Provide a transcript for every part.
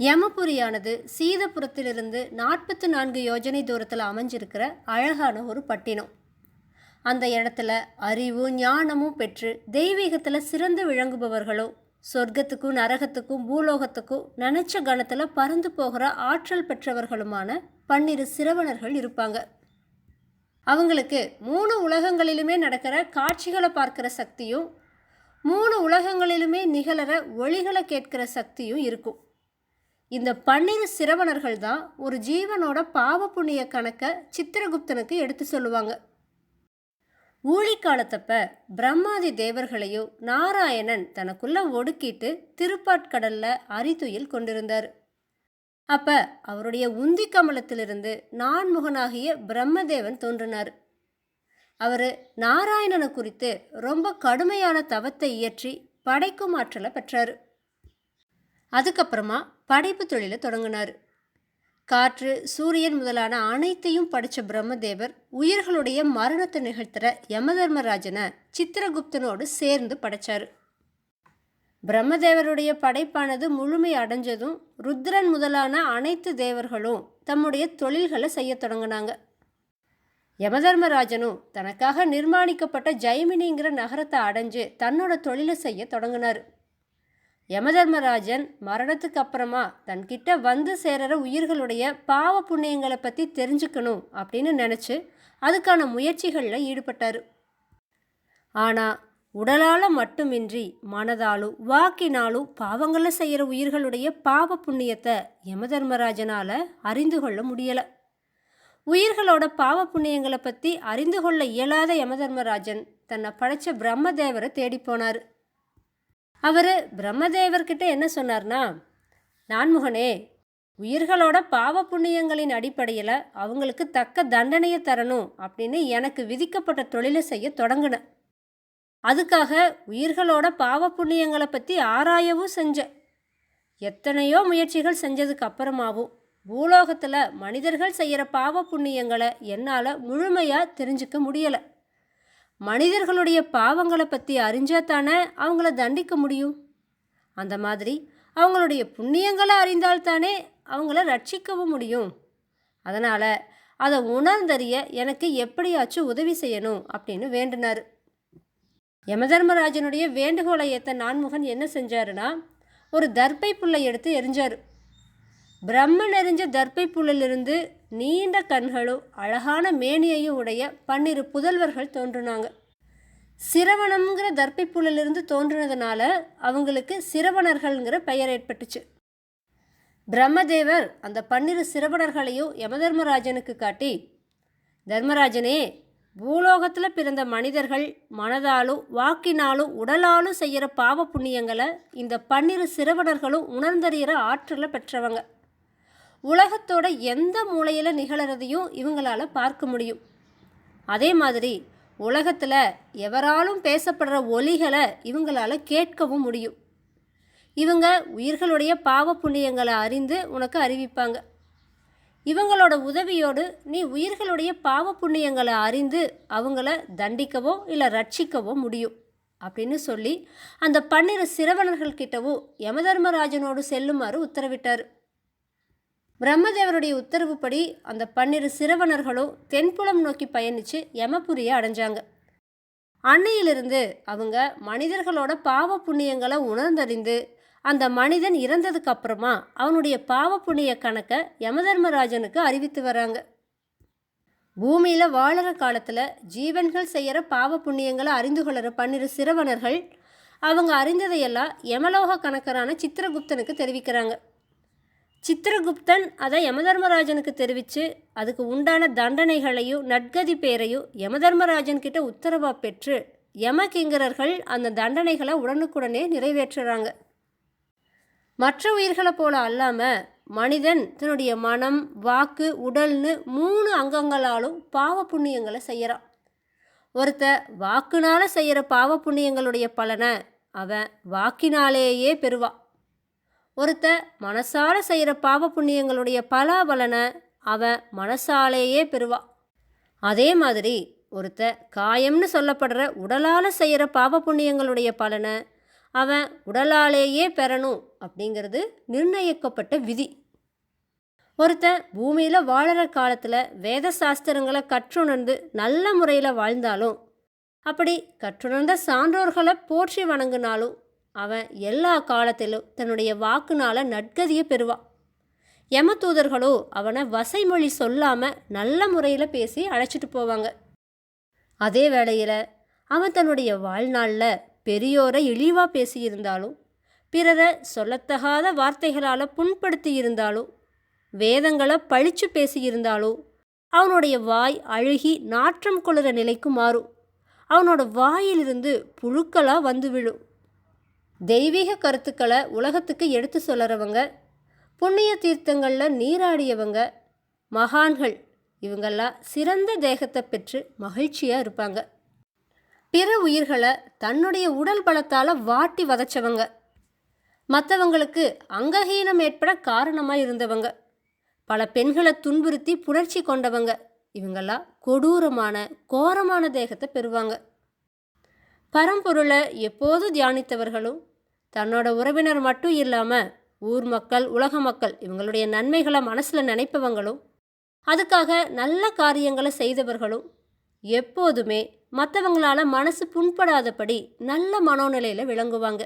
யமபுரியானது சீதபுரத்திலிருந்து நாற்பத்து நான்கு யோஜனை தூரத்தில் அமைஞ்சிருக்கிற அழகான ஒரு பட்டினம். அந்த இடத்துல அறிவு ஞானமும் பெற்று தெய்வீகத்தில் சிறந்து விளங்குபவர்களும் சொர்க்கத்துக்கும் நரகத்துக்கும் பூலோகத்துக்கும் நினச்ச கணத்தில் பறந்து போகிற ஆற்றல் பெற்றவர்களுமான பன்னிரு சிரவணர்கள் இருப்பாங்க. அவங்களுக்கு மூணு உலகங்களிலுமே நடக்கிற காட்சிகளை பார்க்குற சக்தியும் மூணு உலகங்களிலுமே நிகழற ஒளிகளை கேட்கிற சக்தியும் இருக்கும். இந்த பன்னிரு சிரவணர்கள் தான் ஒரு ஜீவனோட பாவ புண்ணிய கணக்கை சித்திரகுப்தனுக்கு எடுத்து சொல்லுவாங்க. ஊழிக்காலத்தப்ப பிரம்மாதி தேவர்களையும் நாராயணன் தனக்குள்ள ஒடுக்கிட்டு திருப்பாட்கடல்ல அரிதுயில் கொண்டிருந்தார். அப்ப அவருடைய உந்தி கமலத்திலிருந்து நான்முகனாகிய பிரம்மதேவன் தோன்றினார். அவர் நாராயணனை குறித்து ரொம்ப கடுமையான தவத்தை இயற்றி படைக்கும் ஆற்றலை பெற்றார். அதுக்கப்புறமா படைப்பு தொழிலை தொடங்கினார். காற்று சூரியன் முதலான அனைத்தையும் படித்த பிரம்மதேவர் உயிர்களுடைய மரணத்தை நிகழ்த்துற யமதர்மராஜனை சித்திரகுப்தனோடு சேர்ந்து படைச்சார். பிரம்மதேவருடைய படைப்பானது முழுமை அடைஞ்சதும் ருத்ரன் முதலான அனைத்து தேவர்களும் தம்முடைய தொழில்களை செய்யத் தொடங்கினாங்க. யமதர்மராஜனும் தனக்காக நிர்மாணிக்கப்பட்ட ஜெய்மினிங்கிற நகரத்தை அடைஞ்சு தன்னோட தொழிலை செய்ய தொடங்கினார். யமதர்மராஜன் மரணத்துக்கு அப்புறமா தன்கிட்ட வந்து சேரற உயிர்களுடைய பாவ புண்ணியங்களை பற்றி தெரிஞ்சுக்கணும் அப்படின்னு நினச்சி அதுக்கான முயற்சிகளில் ஈடுபட்டார். ஆனால் உடலால் மட்டுமின்றி மனதாலும் வாக்கினாலும் பாவங்களை செய்கிற உயிர்களுடைய பாவ புண்ணியத்தை யமதர்மராஜனால் அறிந்து கொள்ள முடியலை. உயிர்களோட பாவ புண்ணியங்களை பற்றி அறிந்து கொள்ள இயலாத யமதர்மராஜன் தன்னை படைச்ச பிரம்மதேவரை தேடி போனார். அவர் பிரம்மதேவர்கிட்ட என்ன சொன்னார்னா நான்முகனே உயிர்களோட பாவ புண்ணியங்களின் அடிப்படையில் அவங்களுக்கு தக்க தண்டனையை தரணும் அப்படின்னு எனக்கு விதிக்கப்பட்ட தொழிலை செய்ய தொடங்கினேன் அதுக்காக உயிர்களோட பாவ புண்ணியங்களை பற்றி ஆராயவும் செஞ்சேன். எத்தனையோ முயற்சிகள் செஞ்சதுக்கு அப்புறமாவும் பூலோகத்தில் மனிதர்கள் செய்கிற பாவ புண்ணியங்களை என்னால் முழுமையாக தெரிஞ்சுக்க முடியலை. மனிதர்களுடைய பாவங்களை பற்றி அறிஞ்சால் தானே அவங்கள தண்டிக்க முடியும்? அந்த மாதிரி அவங்களுடைய புண்ணியங்களை அறிந்தால்தானே அவங்கள ரட்சிக்கவும் முடியும். அதனால் அதை உணர்ந்தறிய எனக்கு எப்படியாச்சும் உதவி செய்யணும் அப்படின்னு வேண்டினார். யமதர்மராஜனுடைய வேண்டுகோளை ஏற்ற நான்முகன் என்ன செஞ்சாருன்னா ஒரு தர்ப்பை புல்லை எடுத்து எரிஞ்சார். பிரம்மன் எரிஞ்ச தர்ப்பை புல்லிலிருந்து நீண்ட கண்களும் அழகான மேனியையும் உடைய பன்னிரு புதல்வர்கள் தோன்றினாங்க. சிரவணம்ங்கிற தர்ப்பிப்புலிருந்து தோன்றினதுனால அவங்களுக்கு சிரவணர்கள்ங்கிற பெயர் ஏற்பட்டுச்சு. பிரம்மதேவர் அந்த பன்னிரு சிரவணர்களையும் யமதர்மராஜனுக்கு காட்டி தர்மராஜனே பூலோகத்தில் பிறந்த மனிதர்கள் மனதாலும் வாக்கினாலும் உடலாலும் செய்கிற பாவ புண்ணியங்களை இந்த பன்னிரு சிரவணர்களும் உணர்ந்தறிகிற ஆற்றலை பெற்றவங்க. உலகத்தோட எந்த மூலையில் நிகழறதையும் இவங்களால் பார்க்க முடியும். அதே மாதிரி உலகத்தில் எவராலும் பேசப்படுற ஒலிகளை இவங்களால் கேட்கவும் முடியும். இவங்க உயிர்களுடைய பாவ புண்ணியங்களை அறிந்து உனக்கு அறிவிப்பாங்க. இவங்களோட உதவியோடு நீ உயிர்களுடைய பாவ புண்ணியங்களை அறிந்து அவங்கள தண்டிக்கவோ இல்லை ரட்சிக்கவோ முடியும் அப்படின்னு சொல்லி அந்த பன்னிரு சிரவணர்கள் கிட்டவும் யமதர்மராஜனோடு செல்லுமாறு உத்தரவிட்டார். பிரம்மதேவருடைய உத்தரவுப்படி அந்த பன்னிரு சிறுவனர்களும் தென்புலம் நோக்கி பயணித்து யமபுரியை அடைஞ்சாங்க. அன்னையிலிருந்து அவங்க மனிதர்களோட பாவ புண்ணியங்களை உணர்ந்தறிந்து அந்த மனிதன் இறந்ததுக்கு அப்புறமா அவனுடைய பாவ புண்ணிய கணக்கை யமதர்மராஜனுக்கு அறிவித்து வராங்க. பூமியில் வாழற காலத்தில் ஜீவன்கள் செய்கிற பாவ புண்ணியங்களை அறிந்து கொள்கிற பன்னிரு சிறுவனர்கள் அவங்க அறிந்ததையெல்லாம் யமலோக கணக்கரான சித்திரகுப்தனுக்கு தெரிவிக்கிறாங்க. சித்திரகுப்தன் அதை யமதர்மராஜனுக்கு தெரிவித்து அதுக்கு உண்டான தண்டனைகளையும் நட்கதி பேரையும் யமதர்மராஜன் கிட்ட உத்தரவாக பெற்று யமகிங்கரர்கள் அந்த தண்டனைகளை உடனுக்குடனே நிறைவேற்றுறாங்க. மற்ற உயிர்களை போல அல்லாமல் மனிதன் தன்னுடைய மனம் வாக்கு உடல்னு மூணு அங்கங்களாலும் பாவ புண்ணியங்களை செய்கிறான் ஒருத்த வாக்குனால செய்கிற பாவ புண்ணியங்களுடைய பலனை அவன் வாக்கினாலேயே பெறுவான். ஒருத்த மனசால செய்கிற பாவ புண்ணியங்களுடைய பல பலனை அவன் மனசாலேயே பெறுவா. அதே மாதிரி ஒருத்த காயம்னு சொல்லப்படுற உடலால் செய்கிற பாவ புண்ணியங்களுடைய பலனை அவன் உடலாலேயே பெறணும் அப்படிங்கிறது நிர்ணயிக்கப்பட்ட விதி. ஒருத்தன் பூமியில் வாழற காலத்தில் வேத சாஸ்திரங்களை கற்றுணர்ந்து நல்ல முறையில் வாழ்ந்தாலும் அப்படி கற்றுணர்ந்த சான்றோர்களை போற்றி வணங்கினாலும் அவன் எல்லா காலத்திலும் தன்னுடைய வாக்குனால நற்கதியை பெறுவான் யமதூதர்களோ அவனை வசைமொழி சொல்லாமல் நல்ல முறையில் பேசி அழைச்சிட்டு போவாங்க. அதே வேளையில் அவன் தன்னுடைய வாழ்நாளில் பெரியோரை இழிவாக பேசியிருந்தாலும் பிறரை சொல்லத்தகாத வார்த்தைகளால் புண்படுத்தி இருந்தாலும் வேதங்களை பழிச்சு பேசியிருந்தாலும் அவனுடைய வாய் அழுகி நாற்றம் கொள்ளுற நிலைக்கு மாறும் அவனோட வாயிலிருந்து புழுக்களாக வந்து விழும். தெய்வீக கருத்துக்களை உலகத்துக்கு எடுத்து சொல்லுறவங்க புண்ணிய தீர்த்தங்களில் நீராடியவங்க மகான்கள் இவங்கெல்லாம் சிறந்த தேகத்தை பெற்று மகிழ்ச்சியாக இருப்பாங்க. பிற உயிர்களை தன்னுடைய உடல் பலத்தால் வாட்டி வதைச்சவங்க. மற்றவங்களுக்கு அங்கஹீனம் ஏற்பட காரணமாக இருந்தவங்க. பல பெண்களை துன்புறுத்தி புணர்ச்சி கொண்டவங்க. இவங்கெல்லாம் கொடூரமான கோரமான தேகத்தை பெறுவாங்க. பரம்பொருளை எப்போது தியானித்தவர்களும் தன்னோட உறவினர் மட்டும் இல்லாமல் ஊர் மக்கள் உலக மக்கள் இவங்களுடைய நன்மைகளை மனசில் நினைப்பவங்களும் அதுக்காக நல்ல காரியங்களை செய்தவர்களும் எப்போதுமே மற்றவங்களால் மனசு புண்படாதபடி நல்ல மனோநிலையில் விளங்குவாங்க.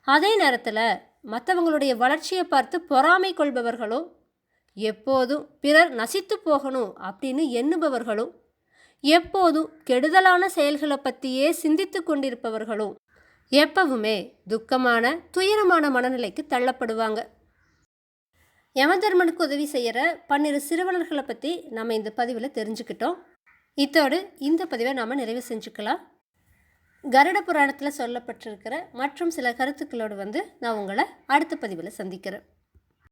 அதே நேரத்தில் மற்றவங்களுடைய வளர்ச்சியை பார்த்து பொறாமை கொள்பவர்களும் எப்போதும் பிறர் நசித்து போகணும் அப்படின்னு எண்ணுபவர்களும் எப்போதும் கெடுதலான செயல்களை பற்றியே சிந்தித்து கொண்டிருப்பவர்களும் எப்பவுமே துக்கமான துயரமான மனநிலைக்கு தள்ளப்படுவாங்க. யமதர்மனுக்கு உதவி செய்கிற பன்னிரு சிறுவலர்களை பற்றி நம்ம இந்த பதிவில் தெரிஞ்சுக்கிட்டோம். இத்தோடு இந்த பதிவை நாம் நிறைவு செஞ்சுக்கலாம். கருட புராணத்தில் சொல்லப்பட்டிருக்கிற மற்றும் சில கருத்துக்களோடு வந்து நான் உங்களை அடுத்த பதிவில் சந்திக்கிறேன்.